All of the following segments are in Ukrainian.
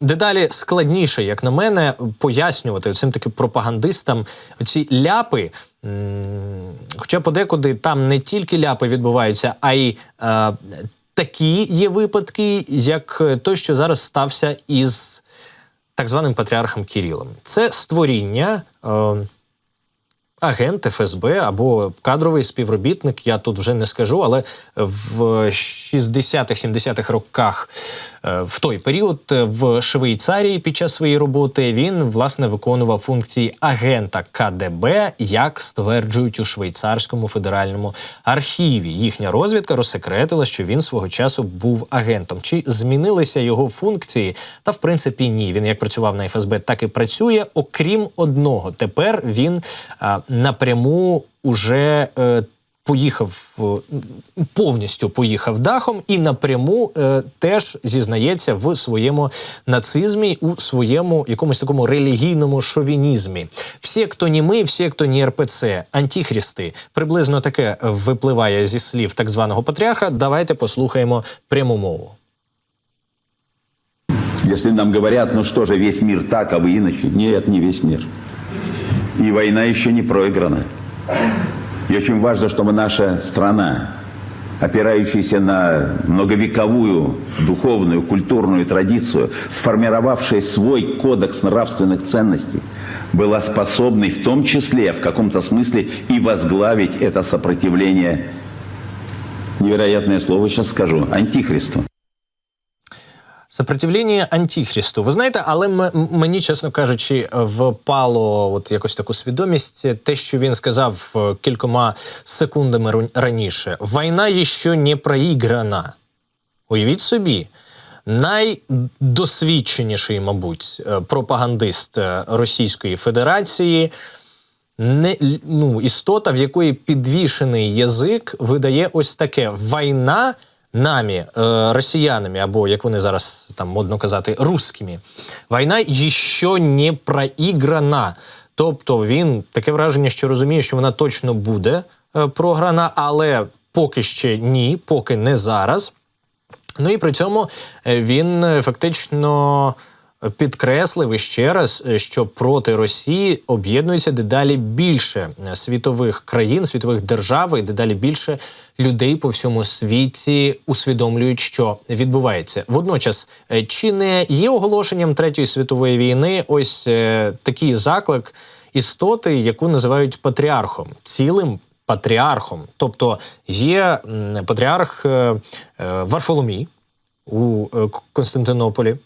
Дедалі складніше, як на мене, пояснювати цим таким пропагандистам ці ляпи. Хоча подекуди там не тільки ляпи відбуваються, а й е, такі є випадки, як той, що зараз стався із так званим патріархом Кірілом. Це створіння. Е, агент ФСБ або кадровий співробітник, я тут вже не скажу, але в 60-х-70-х роках е, в той період е, в Швейцарії під час своєї роботи він власне виконував функції агента КДБ, як стверджують у швейцарському федеральному архіві. Їхня розвідка розсекретила, що він свого часу був агентом. Чи змінилися його функції? Та в принципі ні. Він як працював на ФСБ, так і працює. Окрім одного, тепер він а, напряму уже. Е, Поїхав е, повністю поїхав дахом і напряму е, теж зізнається в своєму нацизмі, у своєму якомусь такому релігійному шовінізмі. Всі, хто ні ми, всі, хто ні РПЦ, антихристи, приблизно таке випливає зі слів так званого патріарха. Давайте послухаємо пряму мову. Если нам говорят, ну что же, весь мир так, а вы иначе. Нет, не весь мир. И война еще не проиграна. И очень важно, чтобы наша страна, опирающаяся на многовековую духовную, культурную традицию, сформировавшая свой кодекс нравственных ценностей, была способной в том числе, в каком-то смысле, и возглавить это сопротивление, невероятное слово сейчас скажу, антихристу. Сопротивлення антихристу. Ви знаєте, але мені, чесно кажучи, впало от якось таку свідомість, те, що він сказав е, кількома секундами раніше. Війна ще не проіграна. Уявіть собі. Найдосвідченіший, мабуть, е, пропагандист е, Російської Федерації, не, ну, істота, в якої підвішений язик, видає ось таке: війна намі, е, росіянами, або як вони зараз там модно казати, русскими. Війна ще не проіграна. Тобто він таке враження, що розуміє, що вона точно буде е, програна, але поки ще ні, поки не зараз. Ну і при цьому е, він фактично підкреслив іще раз, е, що проти Росії об'єднується дедалі більше е, світових країн, світових держав, і дедалі більше людей по всьому світі усвідомлюють, що відбувається. Водночас, е, чи не є оголошенням третьої світової війни ось такий заклик істоти, яку називають патріархом, цілим патріархом. Тобто є патріарх Варфоломій у Константинополі.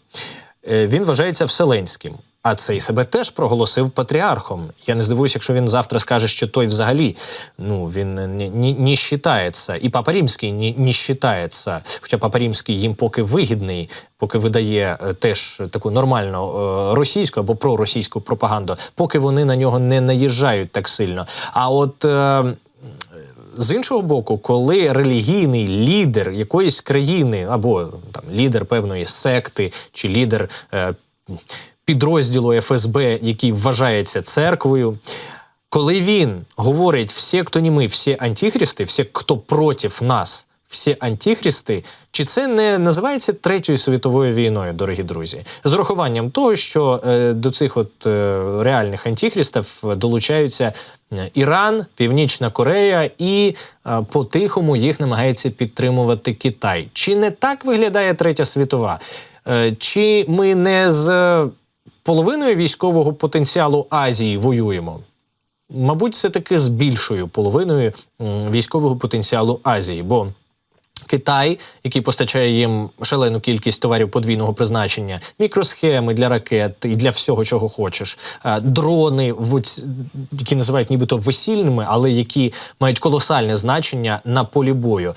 Е, Він вважається вселенським. А цей себе теж проголосив патріархом. Я не здивуюся, якщо він завтра скаже, що той взагалі ну він не, не, считається. І Папа Римський не, не считається. Хоча Папа Римський їм поки вигідний, поки видає е, теж таку нормальну е, російську або проросійську пропаганду, поки вони на нього не наїжджають так сильно. А от з іншого боку, коли релігійний лідер якоїсь країни, або там лідер певної секти, чи лідер е, підрозділу ФСБ, який вважається церквою, коли він говорить всі, хто не ми, всі антихристи, всі, хто проти нас, всі антихристи, чи це не називається третьою світовою війною, дорогі друзі? З урахуванням того, що е, до цих от е, реальних антихристів долучаються е, Іран, Північна Корея і по-тихому їх намагається підтримувати Китай. Чи не так виглядає третя світова? Чи ми не з половиною військового потенціалу Азії воюємо? Мабуть, все таки з більшою половиною військового потенціалу Азії, бо Китай, який постачає їм шалену кількість товарів подвійного призначення, мікросхеми для ракет і для всього, чого хочеш, е, дрони, які називають нібито весільними, але які мають колосальне значення на полі бою.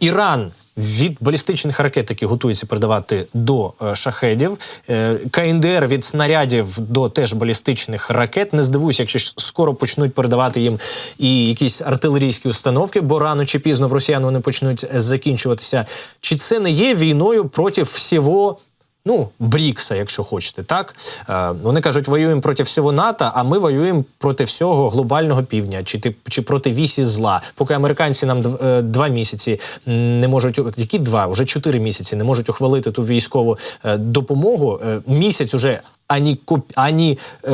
Іран. Від балістичних ракет, які готуються передавати до е, шахедів, е, КНДР від снарядів до теж балістичних ракет. Не здивуюся, якщо скоро почнуть передавати їм і якісь артилерійські установки, бо рано чи пізно в росіян вони почнуть закінчуватися. Чи це не є війною проти всього Ну, Брікса, якщо хочете, так Е, вони кажуть, воюємо проти всього НАТО, а ми воюємо проти всього глобального півдня, чи ти чи проти вісі зла. Поки американці нам е, два місяці не можуть які два, вже чотири місяці не можуть ухвалити ту військову е, допомогу. Місяць уже ані коп- ані е,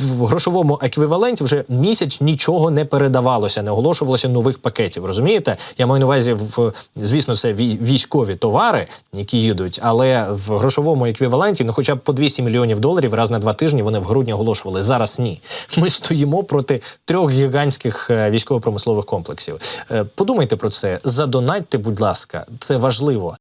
в грошовому еквіваленті вже місяць нічого не передавалося, не оголошувалося нових пакетів. Розумієте? Я маю на увазі в звісно, це вій- військові товари, які їдуть, але в грошовому еквіваленті, ну хоча б по 200 мільйонів доларів раз на два тижні вони в грудні оголошували. Зараз ні. Ми стоїмо проти трьох гігантських е, військово-промислових комплексів. Е, Подумайте про це, задонатьте, будь ласка, це важливо.